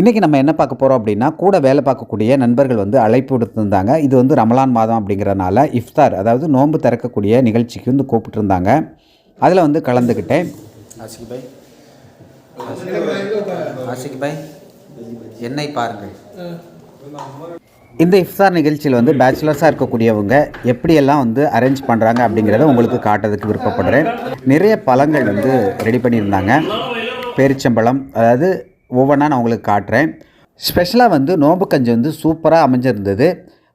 இன்றைக்கி நம்ம என்ன பார்க்க போகிறோம் அப்படின்னா கூட வேலை பார்க்கக்கூடிய நண்பர்கள் வந்து அழைப்பு விடுத்திருந்தாங்க. இது வந்து ரமலான் மாதம் அப்படிங்கிறனால இஃப்தார் அதாவது நோன்பு திறக்கக்கூடிய நிகழ்ச்சிக்கு வந்து கூப்பிட்டுருந்தாங்க. அதில் வந்து கலந்துக்கிட்டேன். ஆசிக் பாய். ஆசிக் பாய் என்னை பாருங்கள். இந்த இஃப்தார் நிகழ்ச்சியில் வந்து பேச்சுலர்ஸாக இருக்கக்கூடியவங்க எப்படியெல்லாம் வந்து அரேஞ்ச் பண்ணுறாங்க அப்படிங்கிறத உங்களுக்கு காட்டுறதுக்கு விருப்பப்படுறேன். நிறைய பழங்கள் வந்து ரெடி பண்ணியிருந்தாங்க. பேரிச்சம்பழம் அதாவது ஒவ்வொன்றா நான் உங்களுக்கு காட்டுறேன். ஸ்பெஷலாக வந்து நோம்பு கஞ்சி வந்து சூப்பராக அமைஞ்சிருந்தது.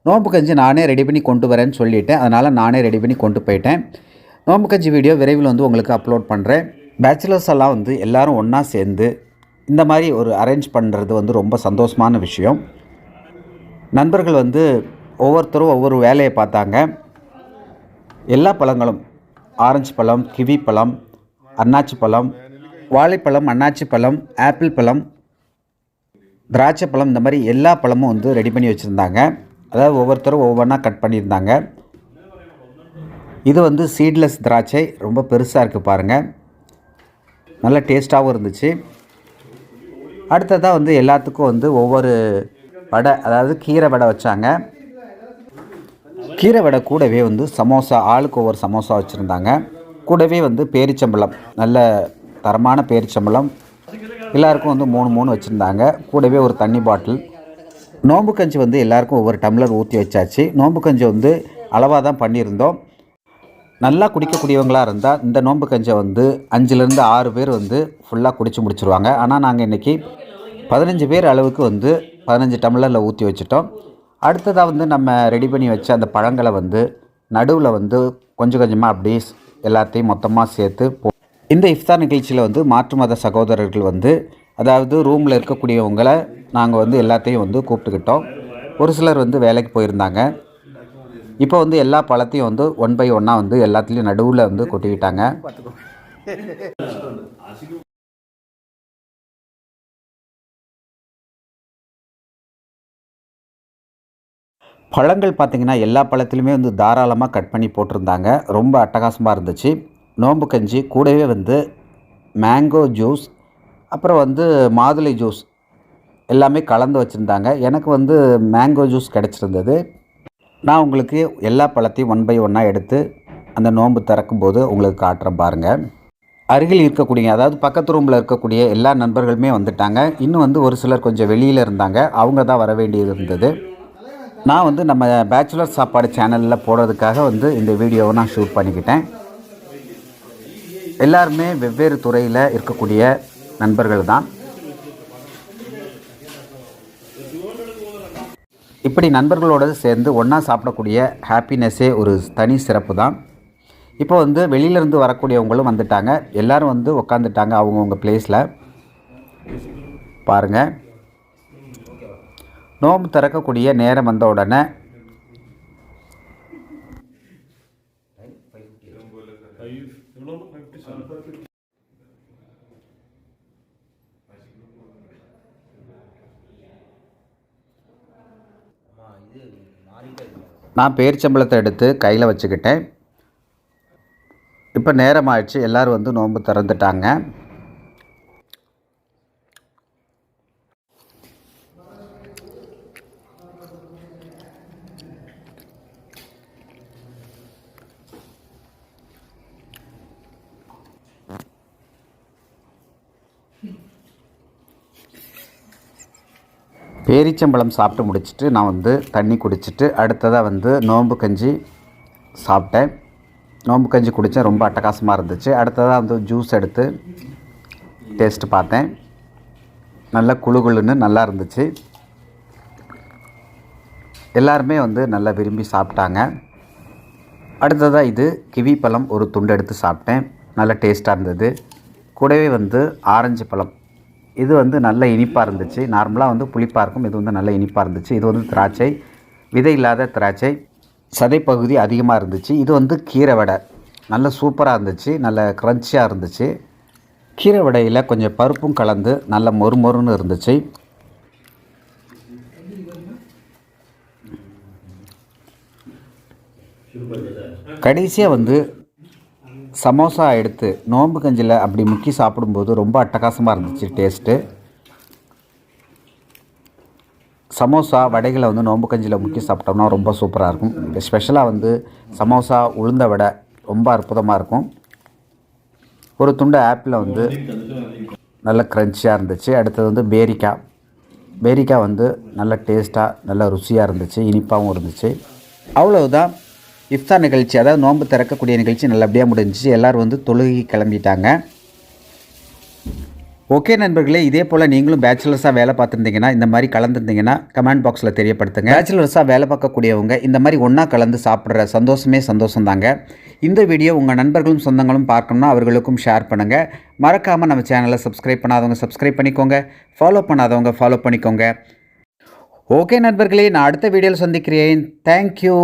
நோம்பு கஞ்சி நானே ரெடி பண்ணி கொண்டு வரேன்னு சொல்லிட்டேன். அதனால் நானே ரெடி பண்ணி கொண்டு போயிட்டேன். நோம்பு கஞ்சி வீடியோ விரைவில் வந்து உங்களுக்கு அப்லோட் பண்ணுறேன் பேச்சுலர்ஸ் எல்லாம் வந்து எல்லோரும் ஒன்றா சேர்ந்து இந்த மாதிரி ஒரு அரேஞ்ச் பண்ணுறது வந்து ரொம்ப சந்தோஷமான விஷயம். நண்பர்கள் வந்து ஒவ்வொருத்தரும் ஒவ்வொரு வேலையை பார்த்தாங்க. எல்லா பழங்களும். ஆரஞ்சு பழம் கிவி பழம் அன்னாச்சி பழம் வாழைப்பழம் அன்னாச்சி பழம் ஆப்பிள் பழம் திராட்சை பழம் இந்த மாதிரி எல்லா பழமும் வந்து ரெடி பண்ணி வச்சுருந்தாங்க. அதாவது ஒவ்வொருத்தரும் ஒவ்வொன்றா கட் பண்ணியிருந்தாங்க. இது வந்து சீட்லெஸ் திராட்சை. ரொம்ப பெருசாக இருக்குது பாருங்கள் நல்ல டேஸ்ட்டாகவும் இருந்துச்சு. அடுத்ததாக வந்து எல்லாத்துக்கும் வந்து ஒவ்வொரு வடை அதாவது கீரை வடை வச்சாங்க. கீரை வடை கூடவே வந்து சமோசா ஆளுக்கு ஒவ்வொரு சமோசா வச்சுருந்தாங்க. கூடவே வந்து பேரிச்சம்பழம் நல்ல தரமான பேரிச்சம்பளம் எல்லாருக்கும் வந்து மூணு மூணு வச்சுருந்தாங்க. கூடவே ஒரு தண்ணி பாட்டில். நோம்பு கஞ்சி வந்து எல்லாருக்கும் ஒவ்வொரு டம்ளர் ஊற்றி வச்சாச்சு. நோம்பு கஞ்சி வந்து அளவாக தான் பண்ணியிருந்தோம். நல்லா குடிக்கக்கூடியவங்களாக இருந்தால் இந்த நோம்பு கஞ்சை வந்து அஞ்சுலேருந்து ஆறு பேர் வந்து ஃபுல்லாக குடித்து முடிச்சுருவாங்க. ஆனால் நாங்கள் இன்றைக்கி பதினஞ்சு பேர் அளவுக்கு வந்து பதினஞ்சு டம்ளரில் ஊற்றி வச்சுட்டோம். அடுத்ததாக வந்து நம்ம ரெடி பண்ணி வச்ச அந்த பழங்களை வந்து நடுவில் வந்து கொஞ்சம் கொஞ்சமாக அப்படியே எல்லாத்தையும் மொத்தமாக சேர்த்து போ இந்த இஃப்தார் நிகழ்ச்சியில் வந்து மாற்று மத சகோதரர்கள் வந்து அதாவது ரூமில் இருக்கக்கூடியவங்களை நாங்கள் வந்து எல்லாத்தையும் வந்து கூப்பிட்டுக்கிட்டோம். ஒரு சிலர் வந்து வேலைக்கு போயிருந்தாங்க. இப்போ வந்து எல்லா பழத்தையும் வந்து ஒன் பை ஒன்னாக வந்து எல்லாத்துலேயும் நடுவில் வந்து கொட்டிக்கிட்டாங்க. பழங்கள் பார்த்திங்கன்னா எல்லா பழத்துலையுமே வந்து தாராளமாக கட் பண்ணி போட்டிருந்தாங்க. ரொம்ப அட்டகாசமாக இருந்துச்சு. நோம்பு கஞ்சி கூடவே வந்து மேங்கோ ஜூஸ் அப்புறம் வந்து மாதுளை ஜூஸ் எல்லாமே கலந்து வச்சுருந்தாங்க. எனக்கு வந்து மேங்கோ ஜூஸ் கிடச்சிருந்தது. நான் உங்களுக்கு எல்லா பழத்தையும் ஒன் பை ஒன்னாக எடுத்து அந்த நோன்பு திறக்கும்போது உங்களுக்கு காட்டுறேன் பாருங்கள் அருகில் இருக்கக்கூடிய அதாவது பக்கத்து ரூமில் இருக்கக்கூடிய எல்லா நண்பர்களுமே வந்துட்டாங்க. இன்னும் வந்து ஒரு சிலர் கொஞ்சம் வெளியில் இருந்தாங்க. அவங்க தான் வர வேண்டியது இருந்தது. நான் வந்து நம்ம பேச்சுலர் சாப்பாடு சேனலில் போடுறதுக்காக வந்து இந்த வீடியோவை நான் ஷூட் பண்ணிக்கிட்டேன். எல்லாருமே வெவ்வேறு துறையில் இருக்கக்கூடிய நண்பர்கள் தான் இப்படி நண்பர்களோடு சேர்ந்து ஒன்றா சாப்பிடக்கூடிய ஹாப்பினஸ்ஸே ஒரு தனி சிறப்பு தான் இப்போ வந்து வெளியிலேருந்து வரக்கூடியவங்களும் வந்துட்டாங்க. எல்லோரும் வந்து உக்காந்துட்டாங்க அவங்கவுங்க பிளேஸில் பாருங்கள் நோம்பு திறக்கக்கூடிய நேரம் வந்த உடனே நான் பேரிச்சம்பளத்தை எடுத்து கையில் வச்சுக்கிட்டேன். இப்போ நேரம் ஆயிடுச்சு எல்லோரும் வந்து நோன்பு திறந்துட்டாங்க. பேரிச்சம்பழம் சாப்பிட்டு முடிச்சுட்டு நான் வந்து தண்ணி குடிச்சிட்டு அடுத்ததாக வந்து நோம்பு கஞ்சி சாப்பிட்டேன். நோம்பு கஞ்சி குடித்தேன் ரொம்ப அட்டகாசமாக இருந்துச்சு. அடுத்ததாக வந்து ஜூஸ் எடுத்து டேஸ்ட்டு பார்த்தேன். நல்லா குழு குழுன்னு நல்லா இருந்துச்சு. எல்லாருமே வந்து நல்லா விரும்பி சாப்பிட்டாங்க. அடுத்ததாக இது கிவி பழம் ஒரு துண்டு எடுத்து சாப்பிட்டேன். நல்லா டேஸ்ட்டாக இருந்தது. கூடவே வந்து ஆரஞ்சு பழம் இது வந்து நல்ல இனிப்பாக இருந்துச்சு. நார்மலாக வந்து புளிப்பாக இருக்கும் இது வந்து நல்ல இனிப்பாக இருந்துச்சு. இது வந்து திராட்சை விதை இல்லாத திராட்சை. சதைப்பகுதி அதிகமாக இருந்துச்சு. இது வந்து கீரை வடை. நல்ல சூப்பராக இருந்துச்சு. நல்ல க்ரன்ச்சியாக இருந்துச்சு. கீரை வடையில் கொஞ்சம் பருப்பும் கலந்து நல்ல மொறு மொறுன்னு இருந்துச்சு. கடைசியாக வந்து சமோசா எடுத்து நோம்பு கஞ்சியில் அப்படி முக்கி சாப்பிடும்போது ரொம்ப அட்டகாசமாக இருந்துச்சு டேஸ்ட்டு சமோசா வடைகளை வந்து நோம்பு கஞ்சியில் முக்கி சாப்பிட்டோம்னா ரொம்ப சூப்பராக இருக்கும். ஸ்பெஷலாக வந்து சமோசா உளுந்த வடை ரொம்ப அற்புதமாக இருக்கும். ஒரு துண்டு ஆப்பிளை வந்து நல்ல க்ரன்ச்சியாக இருந்துச்சு. அடுத்தது வந்து பேரிக்காய் பேரிக்காய் வந்து நல்ல டேஸ்ட்டாக நல்ல ருசியாக இருந்துச்சு. இனிப்பாகவும் இருந்துச்சு. அவ்வளவுதான். இஃப்தார் நிகழ்ச்சி அதாவது நோன்பு திறக்கக்கூடிய நிகழ்ச்சி நல்லபடியாக முடிஞ்சிச்சு. எல்லோரும் வந்து தொழுகி கிளம்பிட்டாங்க. ஓகே நண்பர்களே இதே போல் நீங்களும் பேச்சுலர்ஸாக வேலை பார்த்துருந்தீங்கன்னா இந்த மாதிரி கலந்துருந்தீங்கன்னா கமெண்ட் பாக்ஸில் தெரியப்படுத்துங்க. பேச்சுலர்ஸாக வேலை பார்க்கக்கூடியவங்க இந்த மாதிரி ஒன்றா கலந்து சாப்பிட்ற சந்தோஷமே சந்தோஷம் தாங்க இந்த வீடியோ உங்கள் நண்பர்களும் சொந்தங்களும் பார்க்கணும்னா அவர்களுக்கும் ஷேர் பண்ணுங்கள் மறக்காமல் நம்ம சேனலை சப்ஸ்கிரைப் பண்ணாதவங்க சப்ஸ்கிரைப் பண்ணிக்கோங்க. ஃபாலோ பண்ணாதவங்க ஃபாலோ பண்ணிக்கோங்க. ஓகே நண்பர்களே நான் அடுத்த வீடியோவில் சந்திக்கிறேன். தேங்க்யூ